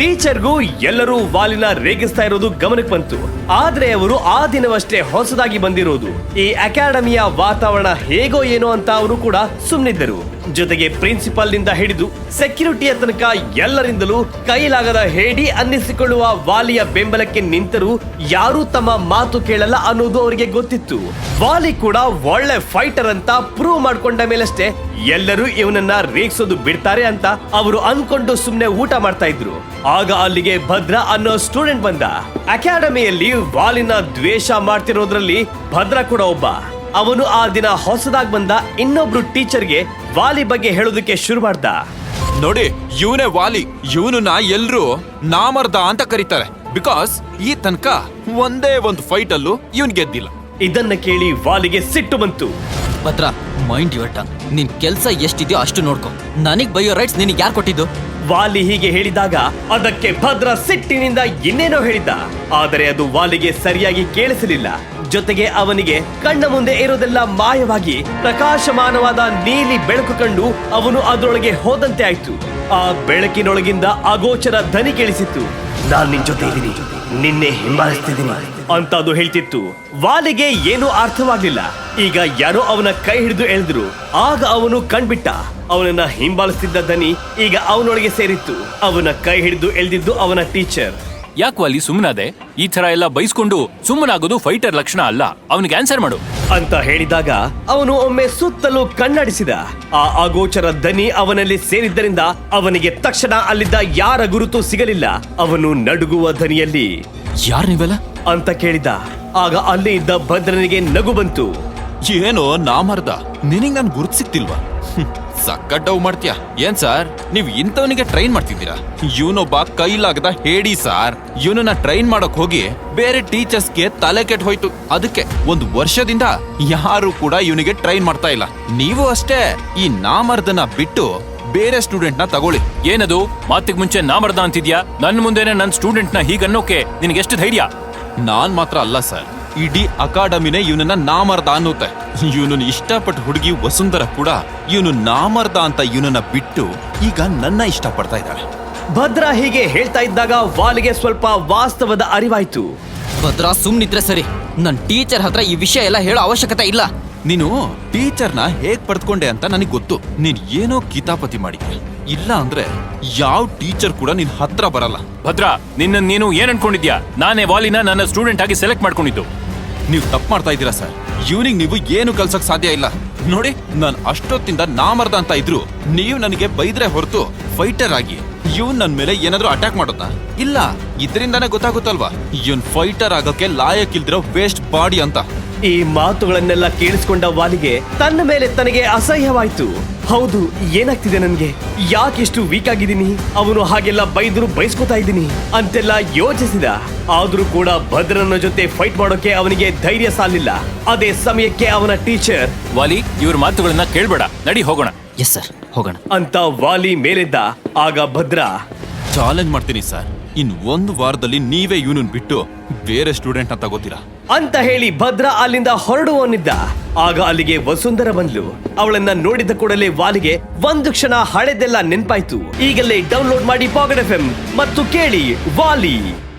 ಟೀಚರ್ಗೂ ಎಲ್ಲರೂ ವಾಲಿನ ರೇಗಿಸ್ತಾ ಇರೋದು ಗಮನಕ್ಕೆ ಬಂತು. ಆದ್ರೆ ಅವರು ಆ ದಿನವಷ್ಟೇ ಹೊಸದಾಗಿ ಬಂದಿರೋದು. ಈ ಅಕಾಡೆಮಿಯ ವಾತಾವರಣ ಹೇಗೋ ಏನೋ ಅಂತ ಅವರು ಕೂಡ ಸುಮ್ಮನಿದ್ದರು ಜೊತೆಗೆ ಪ್ರಿನ್ಸಿಪಾಲ್ನಿಂದ ಹಿಡಿದು ಸೆಕ್ಯೂರಿಟಿಯ ತನಕ ಎಲ್ಲರಿಂದಲೂ ಕೈಲಾಗದ ಹೇಡಿ ಅನ್ನಿಸಿಕೊಳ್ಳುವ ವಾಲಿಯ ಬೆಂಬಲಕ್ಕೆ ನಿಂತರೂ ಯಾರೂ ತಮ್ಮ ಮಾತು ಕೇಳಲ್ಲ ಅನ್ನೋದು ಅವರಿಗೆ ಗೊತ್ತಿತ್ತು. ವಾಲಿ ಕೂಡ ಒಳ್ಳೆ ಫೈಟರ್ ಅಂತ ಪ್ರೂವ್ ಮಾಡ್ಕೊಂಡ ಮೇಲಷ್ಟೇ ಎಲ್ಲರೂ ಇವನನ್ನ ರೇಗಿಸೋದು ಬಿಡ್ತಾರೆ ಅಂತ ಅವರು ಅನ್ಕೊಂಡು ಸುಮ್ನೆ ಊಟ ಮಾಡ್ತಾ ಇದ್ರು. ಆಗ ಅಲ್ಲಿಗೆ ಭದ್ರ ಅನ್ನೋ ಸ್ಟೂಡೆಂಟ್ ಬಂದ. ಅಕಾಡೆಮಿಯಲ್ಲಿ ವಾಲಿನ ದ್ವೇಷ ಮಾಡ್ತಿರೋದ್ರಲ್ಲಿ ಭದ್ರ ಕೂಡ ಒಬ್ಬ. ಅವನು ಆ ದಿನ ಹೊಸದಾಗಿ ಬಂದ ಇನ್ನೊಬ್ರು ಟೀಚರ್ಗೆ ವಾಲಿ ಬಗ್ಗೆ ಹೇಳೋದಕ್ಕೆ ಶುರು ಮಾಡ್ದ. ನೋಡಿ ಇವನೇ ವಾಲಿ ಇವನನ್ನ ಎಲ್ರು ನಾಮರ್ದ ಅಂತ ಕರೀತಾರೆ. ಬಿಕಾಸ್ ಈ ತನಕ ಒಂದೇ ಒಂದು ಫೈಟ್ ಅಲ್ಲೂ ಇವನ್ ಗೆದ್ದಿಲ್ಲ. ಇದನ್ನ ಕೇಳಿ ವಾಲಿಗೆ ಸಿಟ್ಟು ಬಂತು. ಭದ್ರ ಮೈಂಡ್ ಯುವರ್ ಟಂಗ್ ನಿನ್ ಕೆಲ್ಸ ಎಷ್ಟಿದೆಯೋ ಅಷ್ಟು ನೋಡ್ಕೊ. ನನಗ್ ಬಯೋ ರೈಟ್ಸ್ ನಿನಗೆ ಯಾರು ಕೊಟ್ಟಿದ್ದು? ವಾಲಿ ಹೀಗೆ ಹೇಳಿದಾಗ ಅದಕ್ಕೆ ಭದ್ರ ಸಿಟ್ಟಿನಿಂದ ಇನ್ನೇನೋ ಹೇಳಿದ್ದ. ಆದರೆ ಅದು ವಾಲಿಗೆ ಸರಿಯಾಗಿ ಕೇಳಿಸಲಿಲ್ಲ. ಜೊತೆಗೆ ಅವನಿಗೆ ಕಣ್ಣ ಮುಂದೆ ಇರೋದೆಲ್ಲ ಮಾಯವಾಗಿ ಪ್ರಕಾಶಮಾನವಾದ ನೀಲಿ ಬೆಳಕು ಕಂಡು ಅವನು ಅದರೊಳಗೆ ಹೋದಂತೆ ಆಯ್ತು. ಆ ಬೆಳಕಿನೊಳಗಿಂದ ಅಗೋಚರ ಧನಿ ಕೇಳಿಸಿತ್ತು. ನಾನು ನಿನ್ ಜೊತೆ ಇದ್ದೀನಿ. ನಿನ್ನೆ ಹಿಂಬಾಲಿಸ್ತಿದ್ದೀನಿ. ಅಂತ ಅದು ಹೇಳ್ತಿತ್ತು. ವಾಲಿಗೆ ಏನೂ ಅರ್ಥವಾಗ್ಲಿಲ್ಲ. ಈಗ ಯಾರೋ ಅವನ ಕೈ ಹಿಡಿದು ಎಳೆದ್ರು. ಆಗ ಅವನು ಕಣ್ಬಿಟ್ಟ. ಅವನನ್ನ ಹಿಂಬಾಲಿಸ್ತಿದ್ದ ದನಿ ಈಗ ಅವನೊಳಗೆ ಸೇರಿತ್ತು. ಅವನ ಕೈ ಹಿಡಿದು ಎಳೆದಿದ್ದು ಅವನ ಟೀಚರ್. ಯಾಕೆ ಅಲ್ಲಿ ಸುಮ್ಮನಾದೆ ಈ ತರ ಎಲ್ಲ ಬೈಸ್ಕೊಂಡು ಸುಮ್ಮನಾಗೋದು ಫೈಟರ್ ಲಕ್ಷಣ ಅಲ್ಲ. ಅವನಿಗೆ ಆನ್ಸರ್ ಮಾಡು. ಅಂತ ಹೇಳಿದಾಗ ಅವನು ಒಮ್ಮೆ ಸುತ್ತಲೂ ಕಣ್ಣಡಿಸಿದ ಆ ಅಗೋಚರ ದನಿ ಅವನಲ್ಲಿ ಸೇರಿದ್ದರಿಂದ ಅವನಿಗೆ ತಕ್ಷಣ ಅಲ್ಲಿದ್ದ ಯಾರ ಗುರುತು ಸಿಗಲಿಲ್ಲ. ಅವನು ನಡುಗುವ ದನಿಯಲ್ಲಿ. ಯಾರು ನೀವೆಲ್ಲ? ಅಂತ ಕೇಳಿದ. ಆಗ ಅಲ್ಲಿ ಇದ್ದ ಭದ್ರನಿಗೆ ನಗು ಬಂತು. ಏನೋ ನಾಮರ್ದ ನಿನಗ್ ನಾನು ಗುರುತ್ ಸಿಕ್ತಿಲ್ವಾ ಹ್ಮ್, ಸಖತ್ ಡವ್ ಮಾಡ್ತೀಯ? ಏನ್ ಸರ್? ನೀವ್ ಇಂಥವನಿಗೆ ಟ್ರೈನ್ ಮಾಡ್ತಿದ್ದೀರಾ? ಇವನೊಬ್ಬ ಕೈಲಾಗದ ಹೇಳಿ ಸಾರ್. ಇವನನ್ನ ಟ್ರೈನ್ ಮಾಡಕ್ ಹೋಗಿ ಬೇರೆ ಟೀಚರ್ಸ್ಗೆ ತಲೆ ಕೆಟ್ಟ ಹೋಯ್ತು. ಅದಕ್ಕೆ ಒಂದು ವರ್ಷದಿಂದ ಯಾರು ಕೂಡ ಇವನಿಗೆ ಟ್ರೈನ್ ಮಾಡ್ತಾ ಇಲ್ಲ. ನೀವು ಅಷ್ಟೇ ಈ ನಾಮರ್ದನ ಬಿಟ್ಟು ಬೇರೆ ಸ್ಟೂಡೆಂಟ್ನ ತಗೊಳ್ಳಿ. ಏನದು? ಮಾತಿಗೆ ಮುಂಚೆ ನಾಮರ್ದ ಅಂತಿದ್ಯಾ? ನನ್ ಮುಂದೆನೆ ನನ್ನ ಸ್ಟೂಡೆಂಟ್ನ ಹೀಗನ್ನೋಕೆ ನಿನಗೆ ಎಷ್ಟು ಧೈರ್ಯ? ನಾನ್ ಮಾತ್ರ ಅಲ್ಲ ಸರ್. ಇಡೀ ಅಕಾಡೆಮಿನೇ ಇವನನ್ನ ನಾಮರ್ದ ಅನ್ನುತ್ತೆ. ಇವನನ್ನ ಇಷ್ಟಪಟ್ಟ ಹುಡುಗಿ ವಸುಂಧರ ಕೂಡ ಇವನು ನಾಮರ್ದ ಅಂತ ಇವನನ್ನ ಬಿಟ್ಟು ಈಗ ನನ್ನ ಇಷ್ಟಪಡ್ತಾ ಇದ್ದಾಳೆ. ಭದ್ರ ಹೀಗೆ ಹೇಳ್ತಾ ಇದ್ದಾಗ ವಾಲಿಗೆ ಸ್ವಲ್ಪ ವಾಸ್ತವದ ಅರಿವಾಯ್ತು. ಭದ್ರ ಸುಮ್ನಿದ್ರೆ ಸರಿ. ನನ್ ಟೀಚರ್ ಹತ್ರ ಈ ವಿಷಯ ಎಲ್ಲ ಹೇಳೋ ಅವಶ್ಯಕತೆ ಇಲ್ಲ. ನೀನು ಟೀಚರ್ನ ಹೇಗ್ ಪಡೆದುಕೊಂಡೆ ಅಂತ ನನಗೆ ಗೊತ್ತು. ನೀನ್ ಏನೋ ಕಿತಾಪತಿ ಮಾಡಿದ್ಯ? ಇಲ್ಲ ಅಂದ್ರೆ ಯಾವ ಟೀಚರ್ ಕೂಡ ನಿನ್ ಹತ್ರ ಬರಲ್ಲ. ಭದ್ರ ನಿನ್ನ ನೀನು ಏನ್ ಅನ್ಕೊಂಡಿದ್ಯಾ? ನಾನೇ ವಾಲಿನ ನನ್ನ ಸ್ಟೂಡೆಂಟ್ ಆಗಿ ಸೆಲೆಕ್ಟ್ ಮಾಡ್ಕೊಂಡಿದ್ದು. ನೀವು ತಪ್ಪು ಮಾಡ್ತಾ ಇದ್ದೀರಾ ಸರ್? ಇವನಿಗೆ ನೀವು ಏನು ಕಲ್ಸಕ್ ಸಾಧ್ಯ ಇಲ್ಲ. ನೋಡಿ ನಾನು ಅಷ್ಟೊತ್ತಿಂದ ನಾಮರ್ದ ಅಂತ ಇದ್ರು ನೀವು ನನಗೆ ಬೈದ್ರೆ ಹೊರತು ಫೈಟರ್ ಆಗಿ. ಇವನ್ ನನ್ ಮೇಲೆ ಏನಾದ್ರೂ ಅಟ್ಯಾಕ್ ಮಾಡೋದಾ ಇಲ್ಲ ಇದರಿಂದಾನೇ ಗೊತ್ತಾಗುತ್ತಲ್ವಾ? ಇವನ್ ಫೈಟರ್ ಆಗೋಕೆ ಲಾಯಕ್ ಇಲ್ದಿರೋ ವೇಸ್ಟ್ ಬಾಡಿ ಅಂತ. ಈ ಮಾತುಗಳನ್ನೆಲ್ಲ ಕೇಳಿಸ್ಕೊಂಡ ವಾಲಿಗೆ ತನ್ನ ಮೇಲೆ ತನಗೆ ಅಸಹ್ಯವಾಯ್ತು. ಹೌದು ಏನಾಗ್ತಿದೆ ನನ್ಗೆ? ಯಾಕೆಷ್ಟು ವೀಕ್ ಆಗಿದ್ದೀನಿ? ಅವನು ಹಾಗೆಲ್ಲ ಬೈದ್ರು ಬೈಸ್ಕೊತಾ ಇದ್ದೀನಿ. ಅಂತೆಲ್ಲ ಯೋಚಿಸಿದ. ಆದ್ರೂ ಕೂಡ ಭದ್ರನ ಜೊತೆ ಫೈಟ್ ಮಾಡೋಕೆ ಅವನಿಗೆ ಧೈರ್ಯ ಸಾಲಿಲ್ಲ. ಅದೇ ಸಮಯಕ್ಕೆ ಅವನ ಟೀಚರ್ ವಾಲಿ ಇವ್ರ ಮಾತುಗಳನ್ನ ಕೇಳ್ಬೇಡ. ನಡಿ ಹೋಗೋಣ. ಎಸ್ ಸರ್ ಹೋಗೋಣ. ಅಂತ ವಾಲಿ ಮೇಲಿದ್ದ. ಆಗ ಭದ್ರ ಚಾಲೆಂಜ್ ಮಾಡ್ತೀನಿ ಸರ್ ಇನ್ ಒಂದು ವಾರದಲ್ಲಿ ನೀವೇ ಇವನನ್ ಬಿಟ್ಟು ಬೇರೆ ಸ್ಟೂಡೆಂಟ್ನ ತಗೋತೀರಾ? ಅಂತ ಹೇಳಿ ಭದ್ರ ಅಲ್ಲಿಂದ ಹೊರಡುವನಿದ್ದ. ಆಗ ಅಲ್ಲಿಗೆ ವಸುಂಧರ ಬಂದ್ಲು. ಅವಳನ್ನ ನೋಡಿದ ಕೂಡಲೇ ವಾಲಿಗೆ ಒಂದು ಕ್ಷಣ ಹಳೆದೆಲ್ಲ ನೆನ್ಪಾಯ್ತು. ಈಗಲೇ ಡೌನ್ಲೋಡ್ ಮಾಡಿ ಪಾಕೆಟ್ ಎಫ್ ಮತ್ತು ಕೇಳಿ ವಾಲಿ.